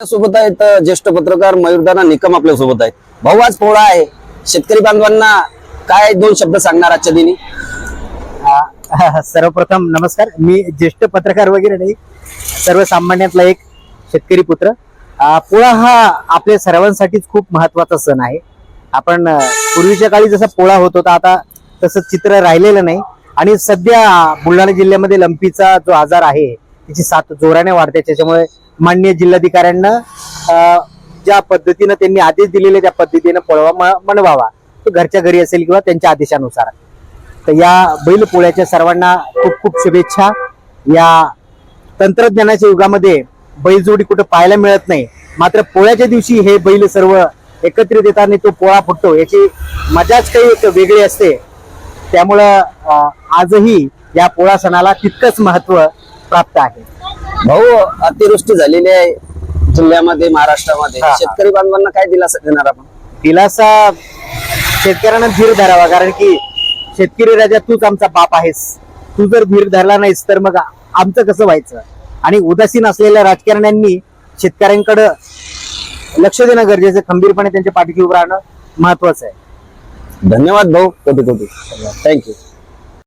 सोबत आहेत ज्येष्ठ पत्रकार मयूरदाना निकम आपल्यासोबत आहेत. भाऊ आज पोळा आहे. शेतकरी बांधवांना काय दोन शब्द सांगणार आजच्या दिनी? सर्वप्रथम नमस्कार. मी ज्येष्ठ पत्रकार वगैरे नाही सर्वसामान्यातला एक शेतकरी पुत्र. पोळा हा आपल्या सर्वांसाठीच खूप महत्त्वाचा सण आहे. आपण पूर्वीच्या काळी जसा पोळा होत होता आता तसं चित्र राहिलेलं नाही. आणि सध्या बुलढाणा जिल्ह्यामध्ये लंपीचा जो आजार आहे त्याची साथ जोराने वाढते. त्याच्यामुळे मान्य जिल्हाधिकाऱ्यांना ज्या पद्धतीनं त्यांनी आदेश दिलेले त्या पद्धतीनं पोळवा मनवावा तो घरच्या घरी असेल किंवा त्यांच्या आदेशानुसार. तर या बैल पोळ्याच्या सर्वांना खूप खूप शुभेच्छा. या तंत्रज्ञानाच्या युगामध्ये बैलजोडी कुठं पाहायला मिळत नाही. मात्र पोळ्याच्या दिवशी हे बैल सर्व एकत्रित येताना तो पोळा फुटतो. याची मजाच काही एक वेगळी असते. त्यामुळं आजही या पोळा सणाला तितकंच महत्त्व प्राप्त आहे. भाऊ अतिवृष्टी झालेली आहे जिल्ह्यामध्ये महाराष्ट्रामध्ये. हा. शेतकरी बांधवांना काय दिलासा देणार आपण? दिलासा शेतकऱ्यांना धीर धरावा कारण की शेतकरी राजा तूच आमचा बाप आहेस. तू जर धीर धरला नाहीस तर मग आमचं कसं व्हायचं? आणि उदासीन असलेल्या राजकारण्यांनी शेतकऱ्यांकडे लक्ष देणं गरजेचं खंबीरपणे त्यांच्या पाठीशी उभं राहणं महत्वाचं आहे. धन्यवाद भाऊ. कोटी कोटी. थँक्यू.